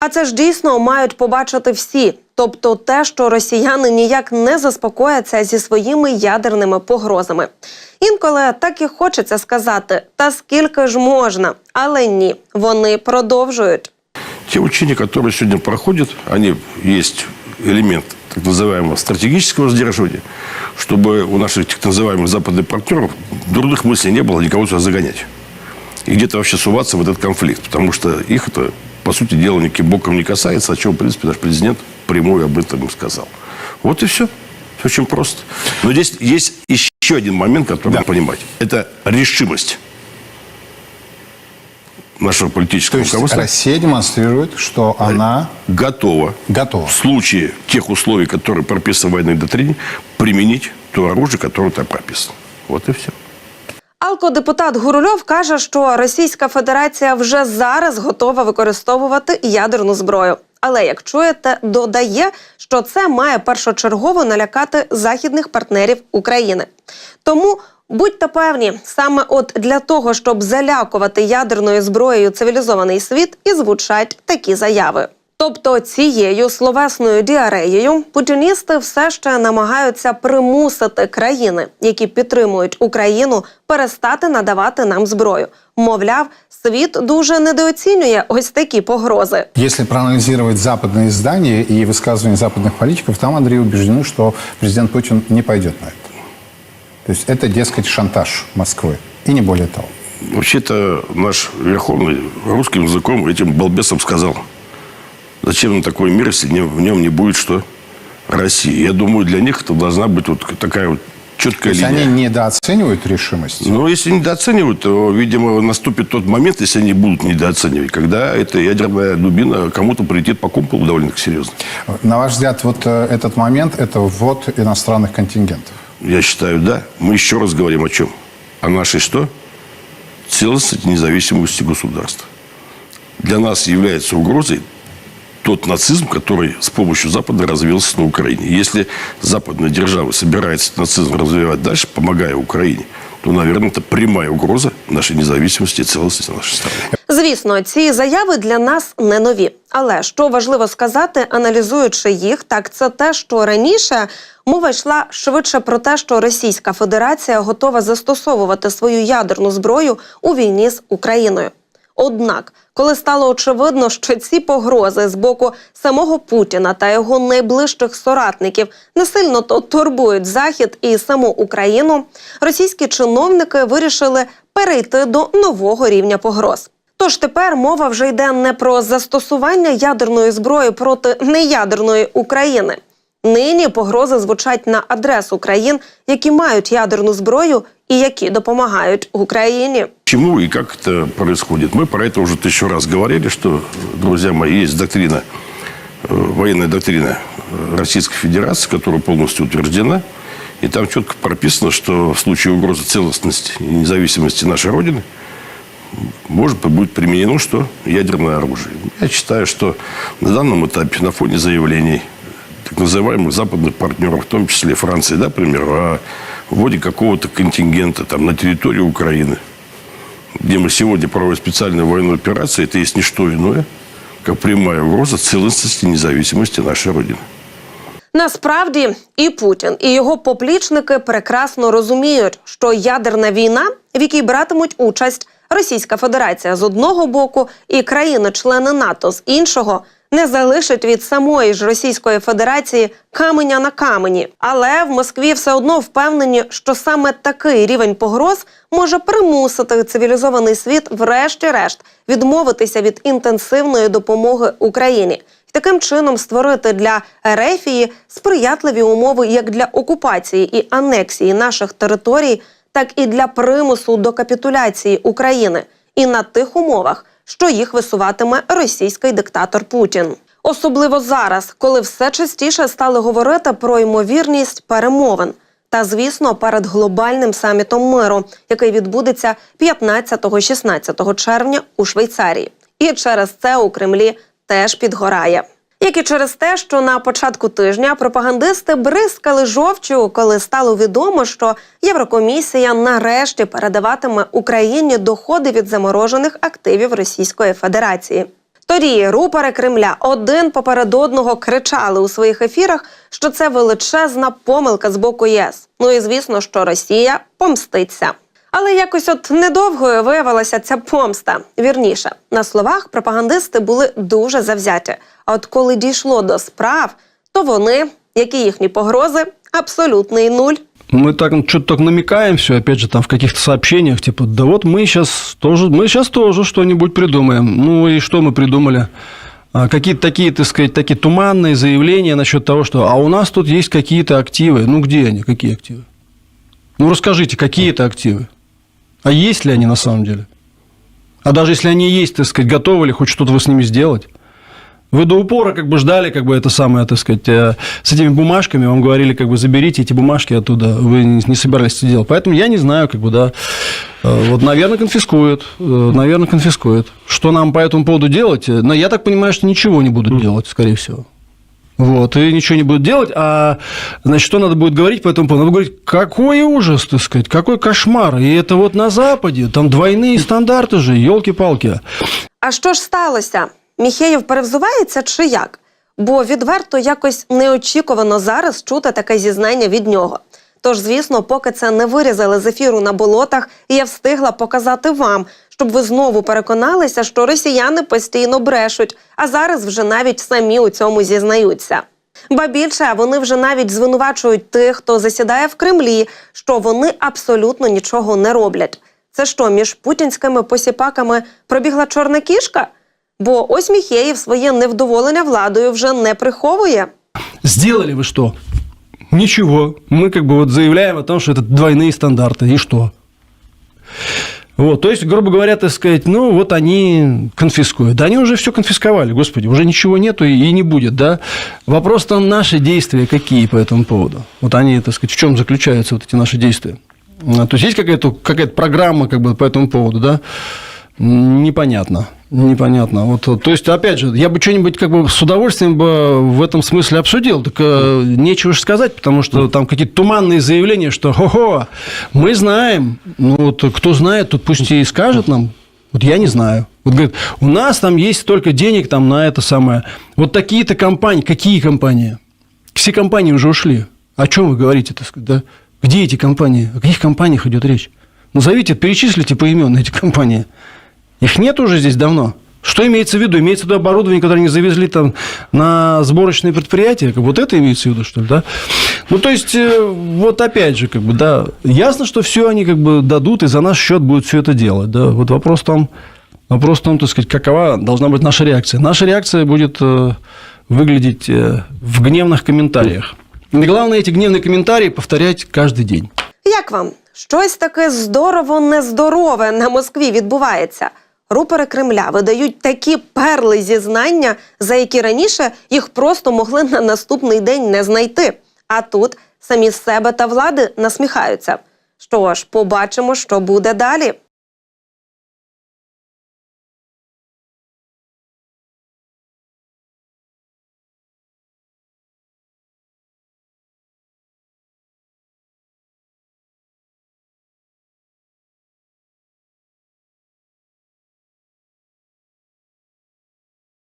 А це ж дійсно мають побачити всі. Тобто те, що росіяни ніяк не заспокояться зі своїми ядерними погрозами. Інколи так і хочеться сказати, та скільки ж можна, але ні, вони продовжують. Те учения, которые сегодня проходят, они есть элемент так называемого стратегического сдерживания, чтобы у наших так называемых западных партнеров дурных мыслей не было никого сюда загонять. И где-то вообще суваться в этот конфликт, потому что их это, по сути дела, никаким боком не касается, о чем, в принципе, наш президент прямой об этом сказал. Вот и все. Все очень просто. Но здесь есть еще один момент, который Да. надо понимать. Это решимость нашего То политического есть руководства Россия демонстрирует, что она готова готова. в случае тех условий, которые прописаны в военной доктрине, применить то оружие, которое там прописано. Вот и все. Алкодепутат Гурульов каже, що Російська Федерація вже зараз готова використовувати ядерну зброю. Але як чуєте, додає, що це має першочергово налякати західних партнерів України. Тому будьте певні, саме от для того, щоб залякувати ядерною зброєю цивілізований світ, і звучать такі заяви. Тобто цією словесною діареєю путіністи все ще намагаються примусити країни, які підтримують Україну, перестати надавати нам зброю. Мовляв, світ дуже недооцінює ось такі погрози. Если проанализировать западные издания и высказывания западных политиков, там Андрей убеждены, что президент Путин не пойдет на это. То есть это, дескать, шантаж Москвы. И не более того. Вообще-то наш Верховный русским языком этим балбесом сказал, зачем нам такой мир, если в нем не будет что России. Я думаю, для них это должна быть вот такая вот То четкая есть линия. они недооценивают решимость. Но если недооценивают, то, видимо, наступит тот момент, если они будут недооценивать, когда эта ядерная дубина кому-то прилетит по кумполу довольно серьезно. На ваш взгляд, вот э, этот момент – это ввод иностранных контингентов? Я считаю, да. Мы еще раз говорим о чем? О нашей что? Целостности, независимости государства. Для нас является угрозой тот нацизм, который с помощью Запада развился на Украине. Если западная держава собирается этот нацизм развивать дальше, помогая Украине, то, наверное, это прямая угроза нашей независимости и целостности нашей страны. Звісно, ці заяви для нас не нові. Але що важливо сказати, аналізуючи їх, так це те, що раніше мова йшла швидше про те, що Російська Федерація готова застосовувати свою ядерну зброю у війні з Україною. Однак, коли стало очевидно, що ці погрози з боку самого Путіна та його найближчих соратників не сильно то турбують Захід і саму Україну, російські чиновники вирішили перейти до нового рівня погроз. Тож тепер мова вже йде не про застосування ядерної зброї проти неядерної України. Нині погрози звучать на адресу країн, які мають ядерну зброю і які допомагають Україні. Почему и как это происходит? Мы про это уже тысячу раз говорили, что, друзья мои, есть доктрина, э, военная доктрина э, Российской Федерации, которая полностью утверждена. И там четко прописано, что в случае угрозы целостности и независимости нашей Родины может быть будет применено что? Ядерное оружие. Я считаю, что на данном этапе, на фоне заявлений так называемых западных партнеров, в том числе Франции, да, к примеру, о вводе какого-то контингента там, на территорию Украины, где мы сегодня проводим специальную военную операцию, это есть не что иное, как прямая угроза целостности и независимости нашей Родины. Насправді і Путін, і його поплічники прекрасно розуміють, що ядерна війна, в якій братимуть участь Російська Федерація з одного боку і країни-члени НАТО з іншого, не залишить від самої ж Російської Федерації каменя на камені. Але в Москві все одно впевнені, що саме такий рівень погроз може примусити цивілізований світ, врешті-решт, відмовитися від інтенсивної допомоги Україні таким чином створити для Ерефії сприятливі умови як для окупації і анексії наших територій, так і для примусу до капітуляції України, і на тих умовах, що їх висуватиме російський диктатор Путін. Особливо зараз, коли все частіше стали говорити про ймовірність перемовин. Та, звісно, перед глобальним самітом миру, який відбудеться 15-16 червня у Швейцарії. І через це у Кремлі теж підгорає. Як і через те, що на початку тижня пропагандисти бризкали жовчу, коли стало відомо, що Єврокомісія нарешті передаватиме Україні доходи від заморожених активів Російської Федерації. Тоді рупори Кремля один поперед одного кричали у своїх ефірах, що це величезна помилка з боку ЄС. Ну і звісно, що Росія помститься. Але якось от недовгою виявилася ця помста. Вірніше, на словах пропагандисти були дуже завзяті. А от коли дійшло до справ, то вони, як і їхні погрози, абсолютний нуль. Мы так что-то так намекаем все, опять же, там в каких-то сообщениях, типа, да вот мы сейчас тоже, мы сейчас тоже что-нибудь придумаем. Ну и что мы придумали? А, Какие-то такие, так сказать, такие туманные заявления насчет того, что а у нас тут есть какие-то активы. Ну где они, какие активы? Ну расскажите, какие это активы? А есть ли они на самом деле? А даже если они есть, так сказать, готовы ли хоть что-то вы с ними сделать? Вы до упора как бы ждали, как бы это самое, так сказать, э, с этими бумажками, вам говорили, как бы заберите эти бумажки оттуда, вы не собирались это делать. Поэтому я не знаю, как бы, да, Э, вот, наверное, конфискуют, э, наверное, конфискуют. Что нам по этому поводу делать? Но я так понимаю, что ничего не будут делать, скорее всего. Вот, и ничего не будут делать, а, значит, что надо будет говорить по этому поводу? Надо говорить, какой ужас, так сказать, какой кошмар. И это вот на Западе, там двойные стандарты же, елки-палки. А що ж сталося? Міхеєв перевзувається чи як? Бо відверто якось неочікувано зараз чути таке зізнання від нього. Тож, звісно, поки це не вирізали з ефіру на болотах, я встигла показати вам, щоб ви знову переконалися, що росіяни постійно брешуть, а зараз вже навіть самі у цьому зізнаються. Ба більше вони вже навіть звинувачують тих, хто засідає в Кремлі, що вони абсолютно нічого не роблять. Це що, між путінськими посіпаками пробігла чорна кішка? Бо ось Міхеєв своє невдоволення владою вже не приховує. Сделали вы что? Ничего. Мы как бы вот заявляем о том, что это двойные стандарты. И что? Вот, то есть, грубо говоря, так сказать, ну, вот они конфискуют. Да они уже все конфисковали, господи, уже ничего нету и, и не будет, да? Вопрос там наши действия какие по этому поводу? Вот они, так сказать, в чем заключаются вот эти наши действия? А, То есть, есть какая-то какая программа как бы по этому поводу, да? Непонятно. Непонятно. Вот, то есть, опять же, я бы что-нибудь как бы с удовольствием бы в этом смысле обсудил, так э, нечего же сказать, потому что там какие-то туманные заявления, что хо-хо, мы знаем. Ну, вот кто знает, тот пусть и скажет нам. Вот я не знаю. Вот говорит, у нас там есть столько денег там на это самое. Вот такие-то компании. Какие компании? Все компании уже ушли. О чем вы говорите, так да? Где эти компании? О каких компаниях идет речь? Назовите, перечислите поименно эти компании. Их нет уже здесь давно. Что имеется в виду? Имеется в виду оборудование, которое они завезли там на сборочные предприятия? Как Вот это имеется в виду, что ли, да? Ну, то есть, э, вот опять же, как бы, да, ясно, что все они как бы дадут, и за наш счет будут все это делать, да. Вот вопрос в том, вопрос в том, так сказать, какова должна быть наша реакция. Наша реакция будет э, выглядеть э, в гневных комментариях. И главное, эти гневные комментарии повторять каждый день. Як вам? Щось таке здорово нездорове на Москві відбувається. Рупори Кремля видають такі перли зізнання, за які раніше їх просто могли на наступний день не знайти. А тут самі себе та влади насміхаються. Що ж, побачимо, що буде далі.